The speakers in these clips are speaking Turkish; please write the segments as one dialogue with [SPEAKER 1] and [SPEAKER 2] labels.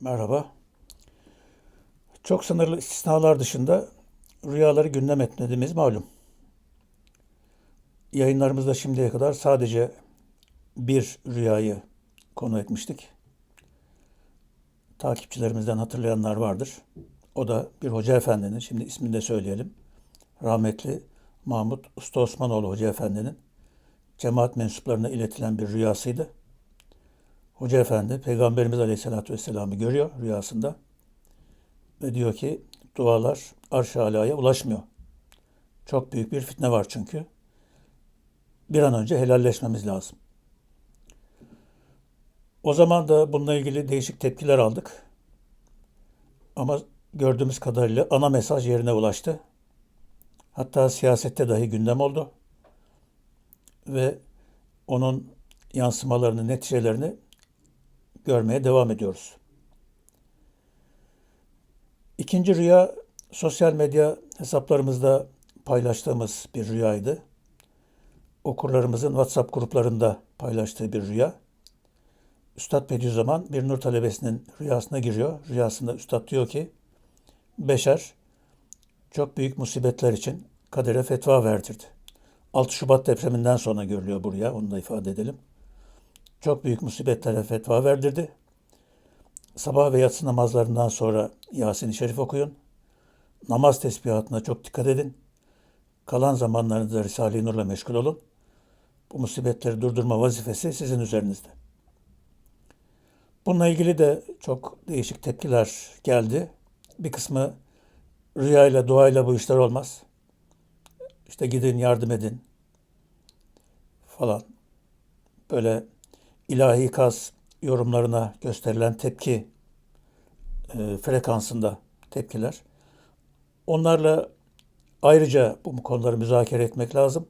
[SPEAKER 1] Merhaba. Çok sınırlı istisnalar dışında rüyaları gündem etmediğimiz malum. Yayınlarımızda şimdiye kadar sadece bir rüyayı konu etmiştik. Takipçilerimizden hatırlayanlar vardır. O da bir hoca efendinin, şimdi ismini de söyleyelim. Rahmetli Mahmut Usta Osmanoğlu Hoca Efendi'nin cemaat mensuplarına iletilen bir rüyasıydı. Hoca Efendi Peygamberimiz Aleyhisselatü Vesselam'ı görüyor rüyasında ve diyor ki dualar arş-ı alaya ulaşmıyor. Çok büyük bir fitne var çünkü. Bir an önce helalleşmemiz lazım. O zaman da bununla ilgili değişik tepkiler aldık. Ama gördüğümüz kadarıyla ana mesaj yerine ulaştı. Hatta siyasette dahi gündem oldu. Ve onun yansımalarını, neticelerini görmeye devam ediyoruz. İkinci rüya sosyal medya hesaplarımızda paylaştığımız bir rüyaydı. Okurlarımızın WhatsApp gruplarında paylaştığı bir rüya. Üstad Bediüzzaman bir nur talebesinin rüyasına giriyor. Rüyasında Üstad diyor ki, Beşer çok büyük musibetler için kadere fetva verdirdi. 6 Şubat depreminden sonra görülüyor bu rüya, onu da ifade edelim çok büyük musibetlere fetva verdirdi. Sabah ve yatsı namazlarından sonra Yasin-i Şerif okuyun. Namaz tesbihatına çok dikkat edin. Kalan zamanlarınızda Risale-i Nur'la meşgul olun. Bu musibetleri durdurma vazifesi sizin üzerinizde. Bununla ilgili de çok değişik tepkiler geldi. Bir kısmı rüyayla, duayla bu işler olmaz. İşte gidin yardım edin falan. Böyle ilahi kaz yorumlarına gösterilen tepki e, frekansında tepkiler. Onlarla ayrıca bu konuları müzakere etmek lazım.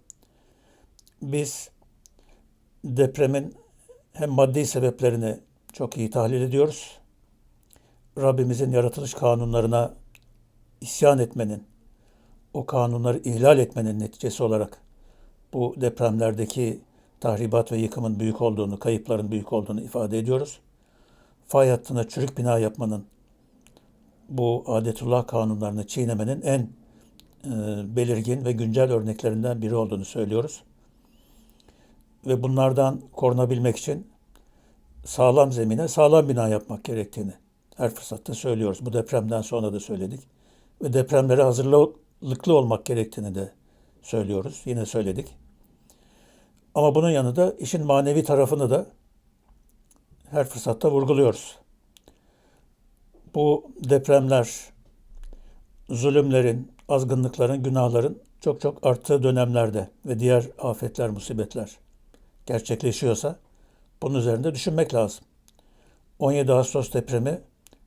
[SPEAKER 1] Biz depremin hem maddi sebeplerini çok iyi tahlil ediyoruz. Rabbimizin yaratılış kanunlarına isyan etmenin, o kanunları ihlal etmenin neticesi olarak bu depremlerdeki tahribat ve yıkımın büyük olduğunu, kayıpların büyük olduğunu ifade ediyoruz. Fay hattına çürük bina yapmanın, bu adetullah kanunlarını çiğnemenin en e, belirgin ve güncel örneklerinden biri olduğunu söylüyoruz. Ve bunlardan korunabilmek için sağlam zemine sağlam bina yapmak gerektiğini her fırsatta söylüyoruz. Bu depremden sonra da söyledik. Ve depremlere hazırlıklı olmak gerektiğini de söylüyoruz. Yine söyledik. Ama bunun yanında işin manevi tarafını da her fırsatta vurguluyoruz. Bu depremler, zulümlerin, azgınlıkların, günahların çok çok arttığı dönemlerde ve diğer afetler, musibetler gerçekleşiyorsa bunun üzerinde düşünmek lazım. 17 Ağustos depremi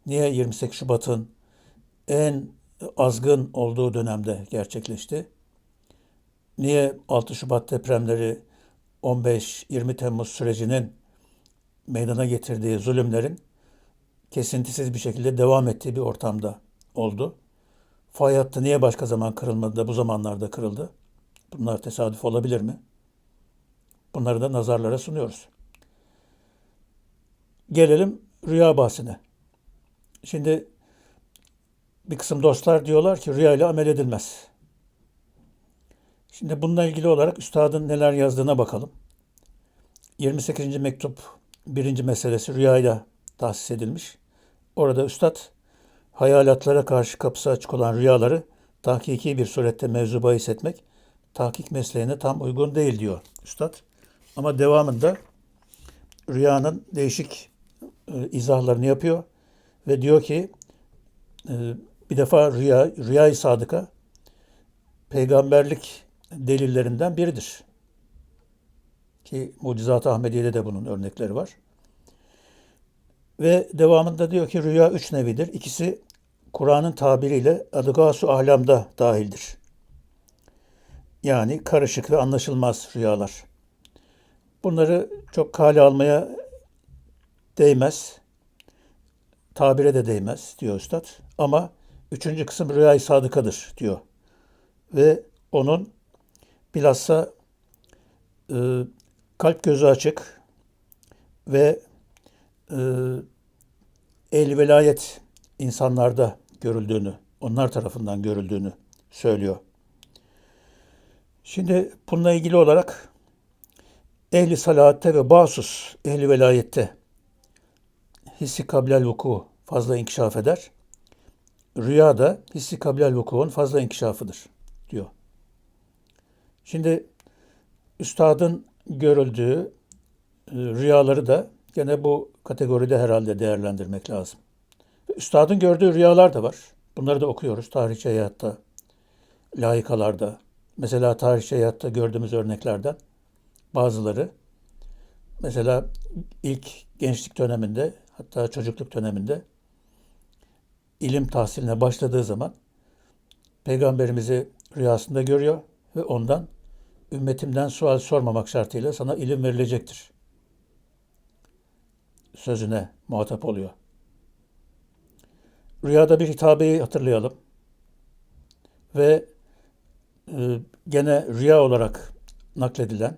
[SPEAKER 1] niye 28 Şubat'ın en azgın olduğu dönemde gerçekleşti? Niye 6 Şubat depremleri 15-20 Temmuz sürecinin meydana getirdiği zulümlerin kesintisiz bir şekilde devam ettiği bir ortamda oldu. Fay hattı niye başka zaman kırılmadı da bu zamanlarda kırıldı? Bunlar tesadüf olabilir mi? Bunları da nazarlara sunuyoruz. Gelelim rüya bahsine. Şimdi bir kısım dostlar diyorlar ki rüyayla amel edilmez. Şimdi bununla ilgili olarak üstadın neler yazdığına bakalım. 28. mektup birinci meselesi rüyayla tahsis edilmiş. Orada üstad hayalatlara karşı kapısı açık olan rüyaları tahkiki bir surette mevzu bahis etmek tahkik mesleğine tam uygun değil diyor üstad. Ama devamında rüyanın değişik e, izahlarını yapıyor ve diyor ki e, bir defa rüya, rüyayı sadıka peygamberlik delillerinden biridir. Ki Mucizat-ı Ahmediye'de de bunun örnekleri var. Ve devamında diyor ki rüya üç nevidir. İkisi Kur'an'ın tabiriyle adıgasu ahlamda dahildir. Yani karışık ve anlaşılmaz rüyalar. Bunları çok kale almaya değmez. Tabire de değmez diyor Üstad. Ama üçüncü kısım rüyayı sadıkadır diyor. Ve onun bilhassa e, kalp gözü açık ve e, el velayet insanlarda görüldüğünü, onlar tarafından görüldüğünü söylüyor. Şimdi bununla ilgili olarak ehli salatte ve basus ehli velayette hissi kablel vuku fazla inkişaf eder. Rüya da hissi kablel vukuun fazla inkişafıdır diyor. Şimdi üstadın görüldüğü e, rüyaları da gene bu kategoride herhalde değerlendirmek lazım. Üstadın gördüğü rüyalar da var. Bunları da okuyoruz tarihçi hayatta, layıkalarda. Mesela tarihçi hayatta gördüğümüz örneklerden bazıları. Mesela ilk gençlik döneminde hatta çocukluk döneminde ilim tahsiline başladığı zaman peygamberimizi rüyasında görüyor ve ondan ümmetimden sual sormamak şartıyla sana ilim verilecektir. Sözüne muhatap oluyor. Rüyada bir hitabeyi hatırlayalım. Ve e, gene rüya olarak nakledilen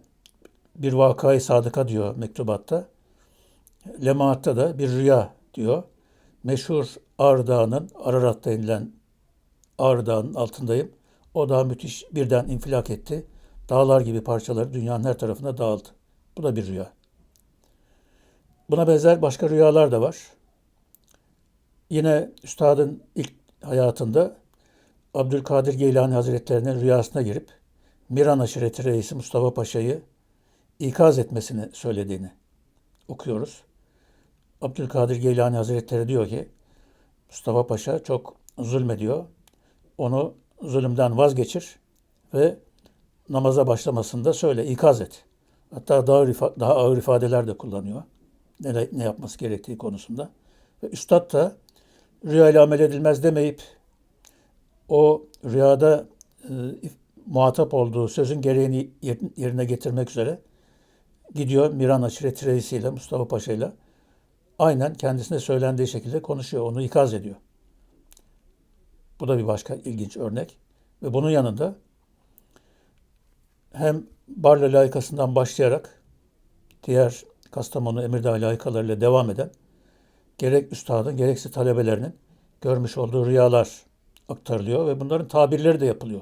[SPEAKER 1] bir vakayı sadıka diyor mektubatta. Lemaat'ta da bir rüya diyor. Meşhur Ağrı Dağı'nın, Ararat'ta inilen Ağrı Dağı'nın altındayım. O dağ müthiş birden infilak etti. Dağlar gibi parçaları dünyanın her tarafına dağıldı. Bu da bir rüya. Buna benzer başka rüyalar da var. Yine üstadın ilk hayatında Abdülkadir Geylani Hazretlerinin rüyasına girip Miran aşireti reisi Mustafa Paşa'yı ikaz etmesini söylediğini okuyoruz. Abdülkadir Geylani Hazretleri diyor ki Mustafa Paşa çok zulmediyor. Onu zulümden vazgeçir ve namaza başlamasında söyle, ikaz et. Hatta daha, daha ağır ifadeler de kullanıyor. Ne, ne yapması gerektiği konusunda. Ve Üstad da rüya ile amel edilmez demeyip o rüyada e, muhatap olduğu sözün gereğini yerine getirmek üzere gidiyor Miran Aşiret reisiyle Mustafa Paşa ile aynen kendisine söylendiği şekilde konuşuyor, onu ikaz ediyor. Bu da bir başka ilginç örnek. Ve bunun yanında hem Barla layıkasından başlayarak diğer Kastamonu Emirdağ layıkalarıyla devam eden gerek üstadın gerekse talebelerinin görmüş olduğu rüyalar aktarılıyor ve bunların tabirleri de yapılıyor.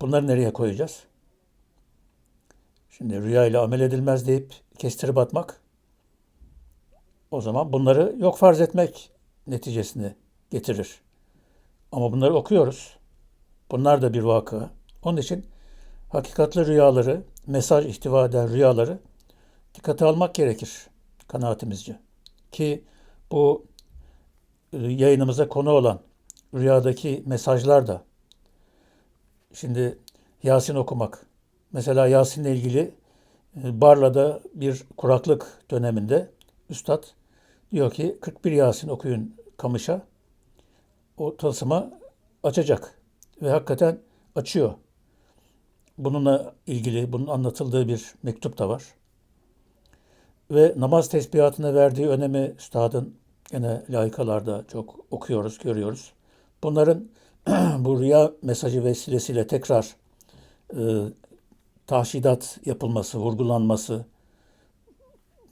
[SPEAKER 1] Bunları nereye koyacağız? Şimdi rüya ile amel edilmez deyip kestirip atmak o zaman bunları yok farz etmek neticesini getirir. Ama bunları okuyoruz. Bunlar da bir vakı. Onun için hakikatli rüyaları, mesaj ihtiva eden rüyaları dikkate almak gerekir kanaatimizce. Ki bu e, yayınımıza konu olan rüyadaki mesajlar da şimdi Yasin okumak. Mesela Yasin'le ilgili e, Barla'da bir kuraklık döneminde Üstad diyor ki 41 Yasin okuyun kamışa. O tılsıma açacak. Ve hakikaten açıyor. Bununla ilgili, bunun anlatıldığı bir mektup da var. Ve namaz tesbihatına verdiği önemi üstadın gene layıkalarda çok okuyoruz, görüyoruz. Bunların bu rüya mesajı vesilesiyle tekrar e, tahşidat yapılması, vurgulanması,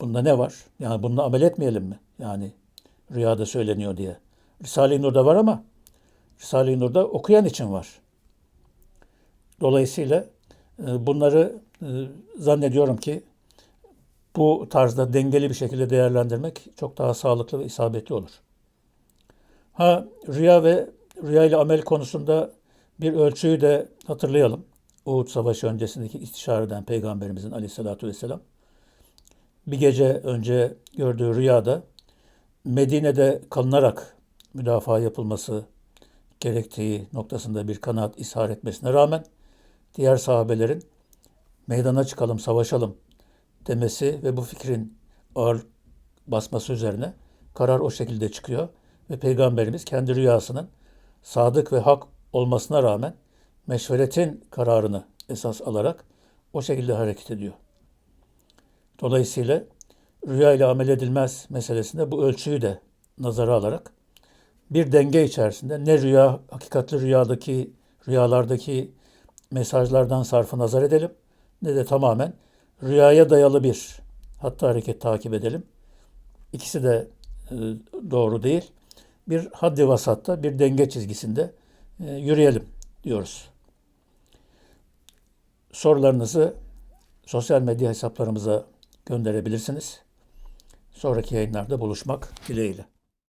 [SPEAKER 1] bunda ne var? Yani bununla amel etmeyelim mi? Yani rüyada söyleniyor diye. Risale-i Nur'da var ama Risale-i Nur'da okuyan için var. Dolayısıyla e, bunları e, zannediyorum ki bu tarzda dengeli bir şekilde değerlendirmek çok daha sağlıklı ve isabetli olur. Ha rüya ve rüya ile amel konusunda bir ölçüyü de hatırlayalım. Uhud Savaşı öncesindeki istişareden Peygamberimizin aleyhissalatü vesselam bir gece önce gördüğü rüyada Medine'de kalınarak müdafaa yapılması gerektiği noktasında bir kanaat ishar etmesine rağmen diğer sahabelerin meydana çıkalım, savaşalım demesi ve bu fikrin ağır basması üzerine karar o şekilde çıkıyor ve Peygamberimiz kendi rüyasının sadık ve hak olmasına rağmen meşveretin kararını esas alarak o şekilde hareket ediyor. Dolayısıyla rüya ile amel edilmez meselesinde bu ölçüyü de nazara alarak bir denge içerisinde ne rüya, hakikatli rüyadaki, rüyalardaki mesajlardan sarfı nazar edelim ne de tamamen rüyaya dayalı bir hatta hareket takip edelim. İkisi de e, doğru değil. Bir haddi vasatta, bir denge çizgisinde e, yürüyelim diyoruz. Sorularınızı sosyal medya hesaplarımıza gönderebilirsiniz. Sonraki yayınlarda buluşmak dileğiyle.